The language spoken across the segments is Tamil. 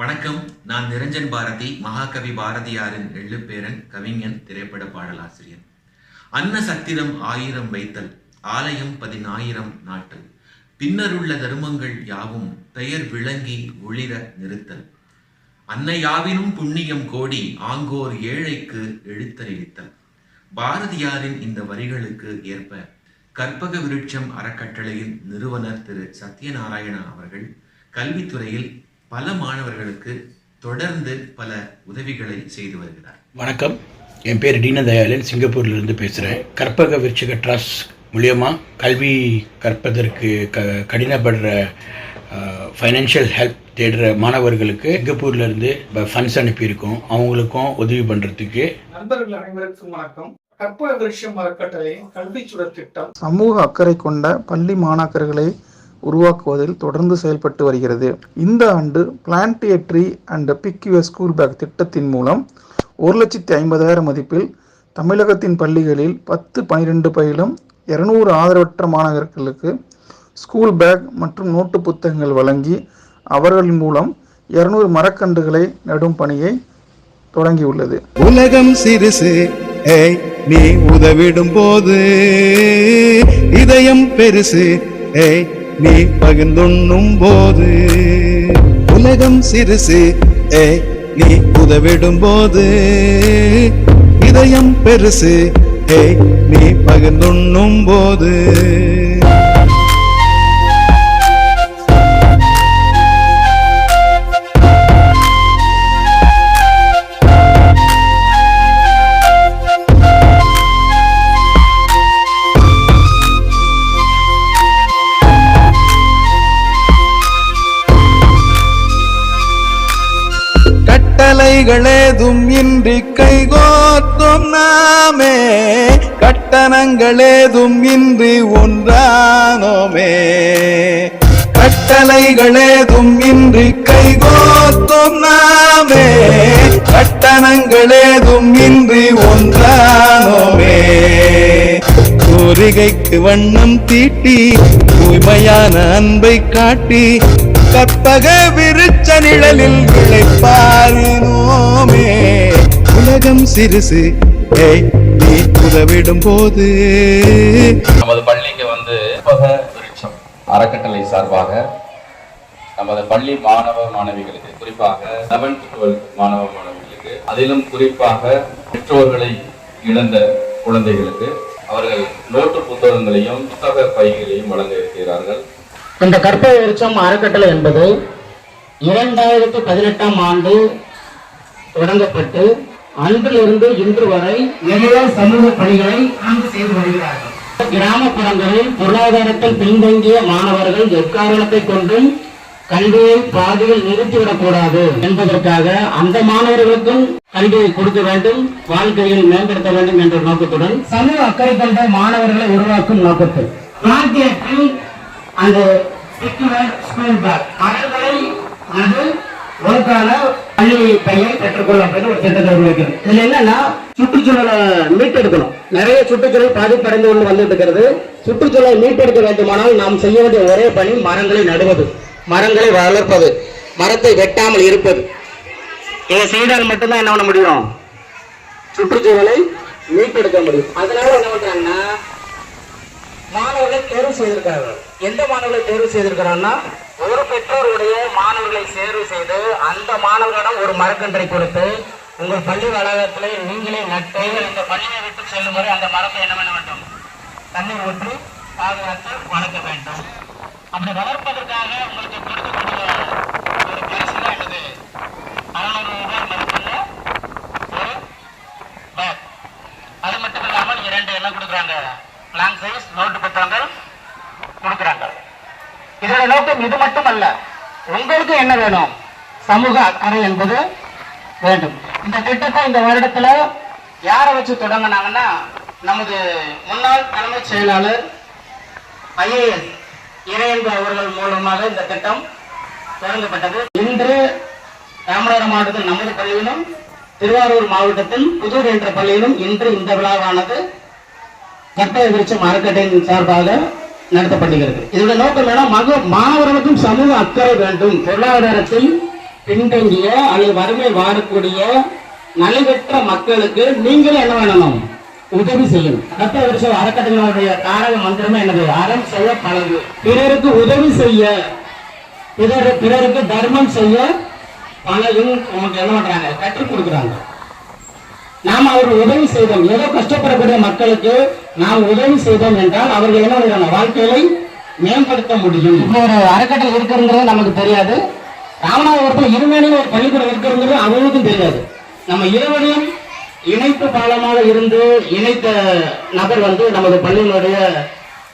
வணக்கம். நான் நிரஞ்சன் பாரதி மகாகவி பாரதியாரின் எள்ளுப்பேரன் கவிஞன் திரைப்பட பாடலாசிரியர் அன்ன சத்திரம் ஆயிரம் வைத்தல் ஆலயம் பதினாயிரம் நாட்டல். பின்னருள்ள தருமங்கள் யாவும் பெயர் விளங்கி ஒளிர நிறுத்தல். அன்னையாவினும் புண்ணியம் கோடி ஆங்கோர் ஏழைக்கு எழுத்தறிவித்தல் பாரதியாரின் இந்த வரிகளுக்கு ஏற்ப கற்பக விருட்சம் அறக்கட்டளையின் நிறுவனர் திரு. சத்யநாராயணா அவர்கள் கல்வித்துறையில் பல மாணவர்களுக்கு தொடர்ந்து பல உதவிகளை செய்து வருகிறார். வணக்கம். என் பேர் தீனதயாளன். சிங்கப்பூர்லேருந்து பேசுகிறேன் கற்பக விருட்சக ட்ரஸ்ட் மூலியமாக கல்வி கற்பதற்கு க கடினப்படுற ஃபைனான்ஷியல் ஹெல்ப் தேடுற மாணவர்களுக்கு சிங்கப்பூர்லேருந்து ஃபண்ட்ஸ் அனுப்பியிருக்கோம். அவங்களுக்கும் உதவி பண்ணுறதுக்கு நண்பர்கள் அனைவருக்கும் வணக்கம். கற்பக அறக்கட்டளை கல்வி சுடர் திட்டம் சமூக அக்கறை கொண்ட பள்ளி மாணாக்கர்களை உருவாக்குவதில் தொடர்ந்து செயல்பட்டு வருகிறது. இந்த ஆண்டு plant a tree and pick your school bag திட்டத்தின் மூலம் ஒரு லட்சத்தி ஐம்பதாயிரம் மதிப்பில் தமிழகத்தின் பள்ளிகளில் பத்து பனிரெண்டு பயிலும் இருநூறு ஆதரவற்ற மாணவர்களுக்கு ஸ்கூல் பேக் மற்றும் நோட்டு புத்தகங்கள் வழங்கி அவர்கள் மூலம் இருநூறு மரக்கன்றுகளை நடும் பணியை தொடங்கியுள்ளது. உலகம் சிறுசு நீ உதவிடும் போது இதயம் பெருசு ஏய் நீ பகிர்ந்துண்ணும் போது உலகம் சிறுசு ஏ நீ உதவிடும் போது இதயம் பெருசு ஏய் நீ பகிர்ந்துண்ணும் போது கட்டளைகளேதும் இன்றி கைகோத்தும் நாமே. கட்டணங்களேதும் இன்றி ஒன்றானோமே. கட்டளைகளேதும் இன்றி கைகோத்தும் நாமே. கட்டணங்களேதும் இன்றி ஒன்றானோமே. கோரிகைக்கு வண்ணம் தீட்டி தூய்மையான அன்பை காட்டி கற்பக நிழலில் விளைப்பாரினோமே உலகம் சிறுசு நீ உதவிடும் போது. நமது பள்ளிக்கு வந்து விருட்சம் அறக்கட்டளை சார்பாக நமது பள்ளி மாணவ மாணவிகளுக்கு குறிப்பாக செவன்த் டுவெல்த் மாணவ மாணவிகளுக்கு அதிலும் குறிப்பாக பெற்றோர்களை இழந்த குழந்தைகளுக்கு அவர்கள் நோட்டு புத்தகங்களையும் புத்தக பைகளையும் வழங்க இருக்கிறார்கள். இந்த கற்பக விருட்சம் அறக்கட்டளை என்பது இரண்டாயிரத்தி பதினெட்டாம் ஆண்டு தொடங்கப்பட்டு அன்றிலிருந்து இன்று வரை நிறைய சமூக பணிகளை அங்கு செய்து வருகிறார்கள். கிராமப்புறங்களில் பொருளாதாரத்தில் பின்தங்கிய மாணவர்கள் எக்காரணத்தை கொண்டும் கல்வியை பாதியில் நிறுத்திவிடக்கூடாது என்பதற்காக அந்த மாணவர்களுக்கும் கல்வியை கொடுக்க வேண்டும் வாழ்க்கையில் மேம்படுத்த வேண்டும் என்ற நோக்கத்துடன் சமூக அக்கறை கொண்ட மாணவர்களை உருவாக்கும் நோக்கத்தில். அந்த ஸ்கூல் பேக் மரங்களை அது உனக்கான பள்ளி பையன் பெற்றுக்கொள்ளும் அப்படின்னு ஒரு திட்டத்தை உருவாக்கிறது இதுல என்னன்னா சுற்றுச்சூழலை மீட்டெடுக்கணும். நிறைய சுற்றுச்சூழல் பாதிப்படைந்து கொண்டு வந்துட்டு இருக்கிறது சுற்றுச்சூழலை மீட்டெடுக்க வேண்டுமானால் நாம் செய்ய வேண்டிய ஒரே பணி மரங்களை நடுவது மரங்களை வளர்ப்பது மரத்தை வெட்டாமல் இருப்பது. இதை செய்தால் மட்டும்தான் என்ன பண்ண முடியும்? சுற்றுச்சூழலை மீட்டெடுக்க முடியும். அதனால என்ன பண்றாங்கன்னா மாணவர்களை தேர்வு செய்திருக்கார்கள் எந்த மாணவர்களை தேர்வு செய்திருக்கிறான்னா ஒரு பெற்றோருடைய மாணவர்களை தேர்வு செய்து அந்த மாணவர்களிடம் ஒரு மரக்கன்றை கொடுத்து உங்கள் பள்ளி வளாகத்தில் நீங்களே நட்டு இந்த பள்ளியை விட்டு செல்லும் வரை அந்த மரத்தை என்ன பண்ண வேண்டும்? தண்ணீர் ஊற்றி பாதுகாத்து வளர்க்க வேண்டும். அப்படி வளர்ப்பதற்காக உங்களுக்கு கொடுக்கக்கூடிய ஒரு பரிசு தான் என்னது அறுநூறு ரூபாய் மதிப்புள்ள ஒரு பேக் அது மட்டும் இல்லாமல் இரண்டு என்ன கொடுக்குறாங்க லாங் சைஸ் நோட்டு புத்தகங்கள் கொடுக்குறாங்க. இதோட நோக்கம் இது மட்டுமல்ல உங்களுக்கு என்ன வேணும்? சமூக அக்கறை என்பது வேண்டும். இந்த திட்டத்தை இந்த வருடத்துல யாரை வச்சு தொடங்கினாங்கன்னா நமது முன்னாள் தலைமைச் செயலாளர் ஐஏஎஸ் இறையன்பு அவர்கள் மூலமாக இந்த திட்டம் தொடங்கப்பட்டது. இன்று ராமநாதபுரம் மாவட்டத்தில் நமது பள்ளியிலும் திருவாரூர் மாவட்டத்தில் புதூர் என்ற பள்ளியிலும் இன்று இந்த விழாவானது கற்பக விருட்சம் அறக்கட்டையின் சார்பாக நடத்தப்படுகிறது இதோட நோக்கம் என்ன மக மாணவர்களுக்கும் சமூக அக்கறை வேண்டும். பொருளாதாரத்தில் பின்தங்கிய அல்லது வறுமை வாழக்கூடிய நலிவற்ற மக்களுக்கு நீங்களும் என்ன வேணும்? உதவி செய்யணும். கத்த வருஷம் அறக்கட்டளையினுடைய தாரக மந்திரமே என்னது? அறம் செய்ய பழகு. பிறருக்கு உதவி செய்ய பிறர் பிறருக்கு தர்மம் செய்ய பலரும் உங்களுக்கு என்ன பண்றாங்க? கற்றுக் கொடுக்குறாங்க. நாம் அவர் உதவி செய்தோம். ஏதோ கஷ்டப்படக்கூடிய மக்களுக்கு நாம் உதவி செய்தோம் என்றால் அவர்கள் என்ன வாழ்க்கையை மேம்படுத்த முடியும். ஒரு அறக்கட்டளை இருக்கிறது நமக்கு தெரியாது. ராமநாதபுரத்தில் இருமேனியில் ஒரு பள்ளிக்கூடம் இருக்கிறது அவங்களுக்கும் தெரியாது. நம்ம இருவரையும் இணைப்பு பாலமாக இருந்து இணைத்த நபர் வந்து நமது பள்ளியினுடைய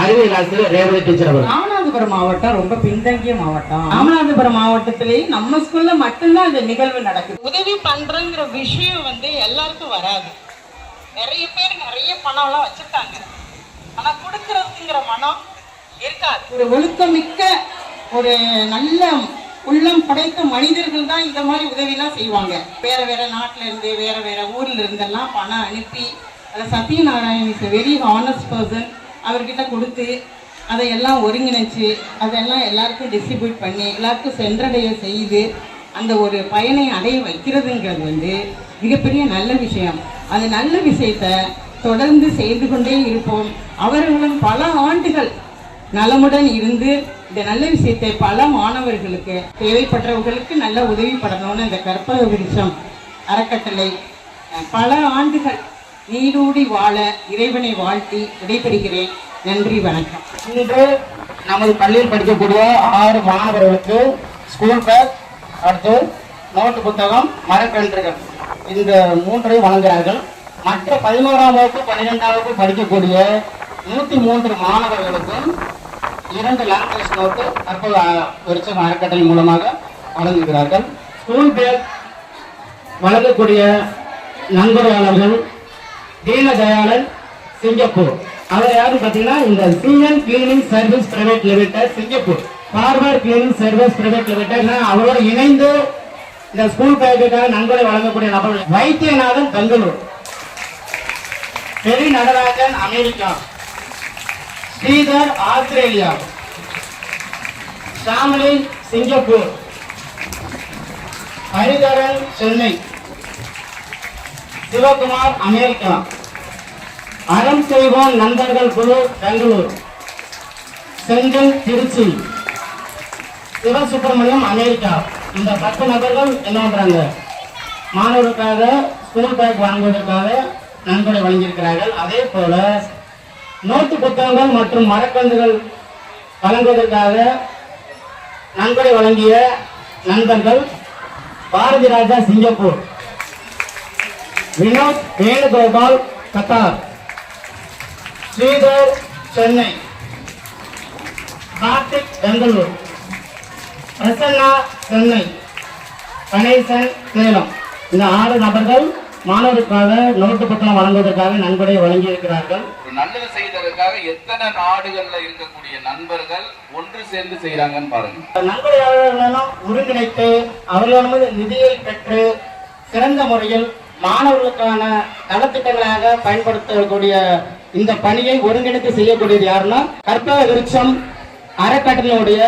அறிவியல் ஆசிரியர் ரேவதி டீச்சர் அவர் ராமநாதபுரம் மாவட்டம் ரொம்ப பின்தங்கிய மாவட்டம். ராமநாதபுரம் மாவட்டத்திலேயே நம்ம ஸ்கூல்ல மட்டும்தான் இந்த நிகழ்வு நடக்குது. உதவி பண்றங்கிற விஷயம் வந்து எல்லாருக்கும் வராது. நிறைய பேர் நிறைய பணம்லாம் வச்சிருக்காங்க. ஆனா கொடுக்கறதுங்கிற மனம் இருக்காது. ஒரு ஒழுக்கமிக்க ஒரு நல்ல உள்ளம் படைத்த மனிதர்கள் தான் இந்த மாதிரி உதவிலாம் செய்வாங்க. வேற வேற நாட்டுல இருந்து வேற வேற ஊர்ல இருந்தெல்லாம் பணம் அனுப்பி அதை Satyanarayan is very honest person அவர்கிட்ட கொடுத்து அதையெல்லாம் ஒருங்கிணைச்சு அதெல்லாம் எல்லாருக்கும் டிஸ்ட்ரிபியூட் பண்ணி எல்லாருக்கும் சென்றடைய செய்து அந்த ஒரு பயனை அடைய வைக்கிறதுங்கிறது வந்து மிகப்பெரிய நல்ல விஷயம். அந்த நல்ல விஷயத்த தொடர்ந்து செய்து கொண்டே இருப்போம். அவர்களும் பல ஆண்டுகள் நலமுடன் இருந்து இந்த நல்ல விஷயத்தை பல மாணவர்களுக்கு தேவைப்பட்டவர்களுக்கு நல்ல உதவி படணும்னு இந்த கற்பக விருஷம் அறக்கட்டளை பல ஆண்டுகள் நீடூடி வாழ இறைவனை வாழ்த்தி விடைபெறுகிறேன். நன்றி வணக்கம். இன்று நமது பள்ளியில் படிக்கக்கூடிய ஆறு மாணவர்களுக்கு ஸ்கூல் பேக் அடுத்து நோட்டு புத்தகம் மரக்கன்றுகள். இந்த மூன்றையும் வழங்குகிறார்கள். மற்ற பதினோராம் வகுப்பு பன்னிரெண்டாம் வகுப்பு படிக்கக்கூடிய நூற்றி மூன்று மாணவர்களுக்கும் இரண்டு லாங்குவேஜ் நோட்டு தற்போது விருச்சம் அறக்கட்டளை மூலமாக வழங்குகிறார்கள். ஸ்கூல் பேக் வழங்கக்கூடிய நண்பர்களாளர்கள் தீனதயாளன் சிங்கப்பூர். அவர் யாரும் பார்த்தீங்கன்னா இந்த CN cleaning service private limited Singapore. Forward cleaning service private limited அவரோட இணைந்து இந்த ஸ்கூல் பேக்குக்காக நன்கொடை வழங்கக்கூடிய நபர்கள் Vaidyanathan Bangalore. Peri Natarajan America. Sridhar Australia. Shamali Singapore. Haridharan Chennai. Sivakumar America. அறம் செய்வோம் நண்பர்கள் குழு பெங்களூர். செந்தில் திருச்சி. சிவசுப்பிரமணியம் அமெரிக்கா. இந்த பத்து நபர்கள் என்ன பண்றாங்க? மாணவருக்காக ஸ்கூல் பேக் வாங்குவதற்காக நன்கொடை வழங்கியிருக்கிறார்கள். அதே போல நோட்டு புத்தகங்கள் மற்றும் மரக்கன்றுகள் வழங்குவதற்காக நன்கொடை வழங்கிய நண்பர்கள் பாரதி ராஜா சிங்கப்பூர். வினோத் வேணுகோபால் கத்தார். ஸ்ரீதர் சென்னை. கார்த்திக் பெங்களூர். பிரசன்னா சென்னை. கணேசன் சேலம். இந்த ஆறு நபர்கள் மாணவருக்காக நோட்டு புத்தகம் வழங்குவதற்காக நன்கொடை வழங்கியிருக்கிறார்கள். ஒரு நல்லது செய்ததற்காக எத்தனை நாடுகள்ல இருக்கக்கூடிய நண்பர்கள் ஒன்று சேர்ந்து செய்யறாங்கன்னு பாருங்க. நன்கொடையாளர்களும் ஒருங்கிணைத்து அவர்களிடமிருந்து நிதியை பெற்று சிறந்த முறையில் மாணவர்களுக்கான நலத்திட்டங்களாக பயன்படுத்தக்கூடிய இந்த பணியை ஒருங்கிணைத்து செய்யக்கூடியது யாருன்னா கற்பக விருட்சம் அறக்கட்டளையுடைய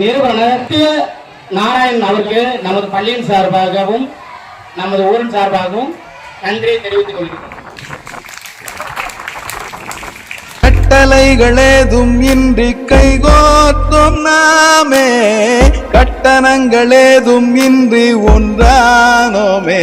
நிறுவனர் நாராயணன் அவருக்கு நமது பள்ளியின் சார்பாகவும் நமது ஊரின் சார்பாகவும் நன்றியை தெரிவித்துக் கொள்கிறோம். கட்டளைகளேதும் இன்றி கைகோத்தும் நாமே கட்டணங்களேதும் இன்றி ஒன்றானோமே.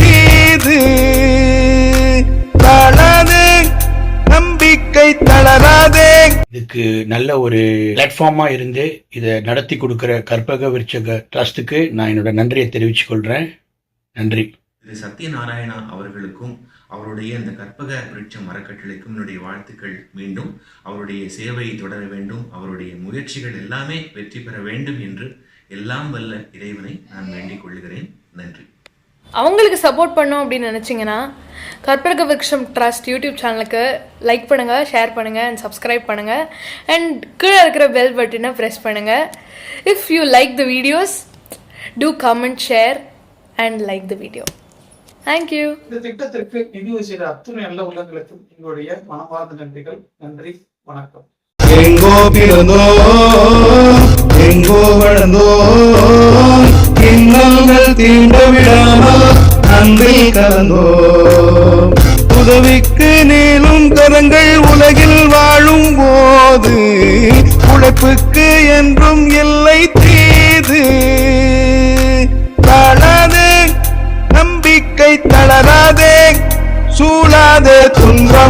இதுக்கு நல்ல ஒரு பிளாட்ஃபார்மா இருந்து இதை நடத்தி கொடுக்குற கற்பக விருட்சக ட்ரஸ்ட்டுக்கு நான் என்னோட நன்றியை தெரிவித்துக் கொள்றேன். நன்றி. திரு சத்யநாராயணா அவர்களுக்கும் அவருடைய இந்த கற்பக விருட்ச மரக்கட்டளைக்கும் என்னுடைய வாழ்த்துக்கள் மீண்டும். அவருடைய சேவை தொடர வேண்டும். அவருடைய முயற்சிகள் எல்லாமே வெற்றி பெற வேண்டும் என்று எல்லாம் வல்ல இறைவனை நான் வேண்டிக் கொள்கிறேன். நன்றி. அவங்களுக்கு சப்போர்ட் பண்ணோம் அப்படின்னு நினச்சிங்கன்னா கற்பக விருட்சம் ட்ரஸ்ட் யூடியூப் சேனலுக்கு லைக் பண்ணுங்கள் ஷேர் பண்ணுங்கள் அண்ட் சப்ஸ்கிரைப் பண்ணுங்கள் அண்ட் கீழே இருக்கிற பெல் பட்டனை ப்ரெஸ் பண்ணுங்கள் if you like the videos do comment share and like the video thank you இந்த திட்டத்திற்கு நிதி செய்த அத்துணை நல்ல உள்ளங்களுக்கும் எங்களுடைய மனமார்ந்த நன்றிகள். நன்றி வணக்கம். எங்கோ எங்கோ வளர்ந்தோம் இன்னங்கள் தீண்ட விடாமல் அன்பில் கலந்தோம் உதவிக்கு நீளும் கரங்கள் உலகில் வாழும் போது உழைப்புக்கு என்றும் இல்லை தீது. தளராதே நம்பிக்கை தளராதே சூழாதே